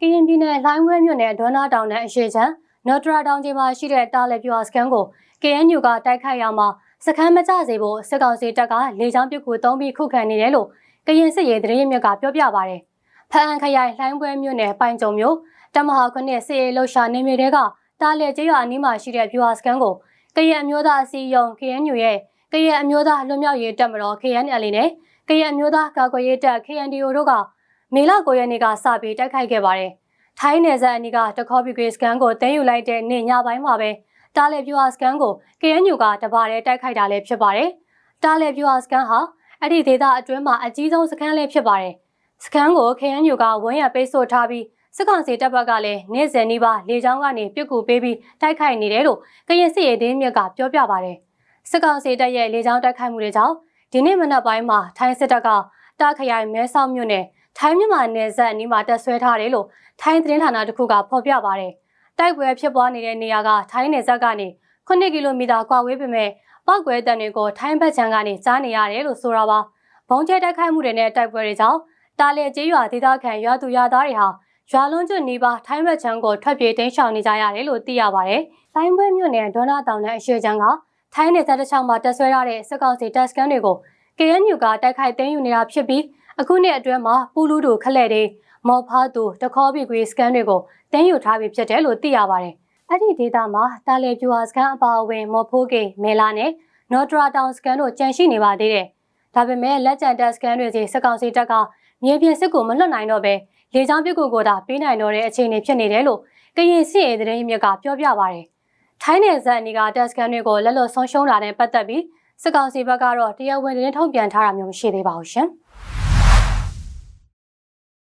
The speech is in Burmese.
ကရင်ပြည်နယ်လှိုင်းဝဲမြို့နယ်ဒေါနာတောင်နဲ့အရှိချမ်းနော်ထရာတောင်ကြီးမှာရှိတဲ့တာလက်ပြွာစကန်ကို KNU ကတိုက်ခိုက်ရမှာစခန်းမကျစေဖို့စစ်ကောင်စီတပ်ကလေကြောင်းပစ်ကူသုံးပြီးခုခံနေတယ်လို့ကရင်စစ်ရေးသတင်းရင်းမြစ်ကပြောပြပါဗျ။ဖအံခရိုင်လှိုင်းပွဲမြို့နယ်ပိုင်ကြုံမြို့တမဟာခုနှစ်စစ်ရေးလှုပ်ရှားနေမြေတွေကတာလက်ကျေးရွာအနီးမှာရှိတဲ့ပြွာစကန်ကိုကရင်အမျိုးသားအစည်းအရုံး KNU ရဲ့ကရင်အမျိုးသားလွတ်မြောက်ရေးတပ်မတော် KNL နဲ့ကရင်အမျိုးသားကာကွယ်ရေးတပ် KNDO တို့က မေလ9ရက်နေ့ကစပြီးတိုက်ခိုက်ခဲ့ပါတယ်။ထိုင်းနယ်စပ်အနီးကတခေါ်ဘီဂရေစကန်ကိုတင်းယူလိုက်တဲ့နေ့ညပိုင်းမှာပဲတားလေပြူဟာစကန်ကို KNU ကတပါးတဲ့တိုက်ခိုက်တာလည်းဖြစ်ပါတယ်။တားလေပြူဟာစကန်ဟာအဲ့ဒီဒေသအတွင်းမှာအကြီးဆုံးစကန်လေးဖြစ်ပါတယ်။စကန်ကို KNU ကဝန်းရပိတ်ဆို့ထားပြီးစစ်ကောင်စီတပ်ဘက်ကလည်းနေ့စဉ်နီးပါးလေကြောင်းကနေပြစ်ကူပေးပြီးတိုက်ခိုက်နေတယ်လို့ကရင်စစ်ရေးဒင်းမြစ်ကပြောပြပါတယ်။စစ်ကောင်စီတပ်ရဲ့လေကြောင်းတိုက်ခိုက်မှုတွေကြောင့်ဒီနေ့မနက်ပိုင်းမှာထိုင်းစစ်တပ်ကတားခရိုင်မဲဆောက်မြို့နယ် ထိုင်းမြန်မာနယ်စပ်အနီးမှာတက်ဆွဲထားတယ်လို့ထိုင်းသတင်းဌာနတစ်ခုကဖော်ပြပါတယ်။တိုက်ပွဲဖြစ်ပွားနေတဲ့နေရာကထိုင်းနယ်စပ်ကနေ9ကီလိုမီတာကွာဝေးပေမဲ့ပောက်ကွဲတံတွေကိုထိုင်းဘက်ခြမ်းကနေကြားနေရတယ်လို့ဆိုတာပါ။ဘုံကျဲတိုက်ခိုက်မှုတွေနဲ့တိုက်ပွဲတွေကြောင့်တာလီကျေးရွာဒေသခံရွာသူရွာသားတွေဟာရွာလုံးကျွနီးပါးထိုင်းဘက်ခြမ်းကိုထွက်ပြေးတိမ်းရှောင်နေကြရတယ်လို့သိရပါတယ်။တိုင်းပွဲမြို့နယ်ဒေါနာတောင်နဲ့အရှိချမ်းကထိုင်းနယ်စပ်တစ်ချောင်းမှာတက်ဆွဲထားတဲ့စစ်ကောင်စီတပ်စခန်းတွေကို KNU ကတိုက်ခိုက်သိမ်းယူနေတာဖြစ်ပြီး အခုနှစ်အတွင်းမှာပူလူတူခလက်တွေမော်ဖားတူတခေါ်ဘီဂရီစကန်တွေကိုတင်းယူထားပြီးဖြစ်တယ်လို့သိရပါတယ်။အဲ့ဒီဒေသမှာတာလီပြူဟာစကန်အပါအဝင်မော်ဖိုးကေမဲလာနဲ့နော်ဒရာတောင်စကန်တို့ကြန့်ရှိနေပါသေးတယ်။ဒါပေမဲ့လက်ကျန်တက်စကန်တွေစီစကောင်စီတပ်ကမြေပြင်စစ်ကိုမလွတ်နိုင်တော့ပဲလေကြောင်းပစ်ကူကိုသာပေးနိုင်တော့တဲ့အခြေအနေဖြစ်နေတယ်လို့ကရင်စစ်ရေးသတင်းမြစ်ကပြောပြပါတယ်။ထိုင်းနယ်စပ်အနီးကတက်စကန်တွေကိုလက်လွတ်ဆုံးရှုံးတာနဲ့ပတ်သက်ပြီးစစ်ကောင်စီဘက်ကတော့တရားဝင်သတင်းထုတ်ပြန်ထားတာမျိုးမရှိသေးပါဘူးရှင်။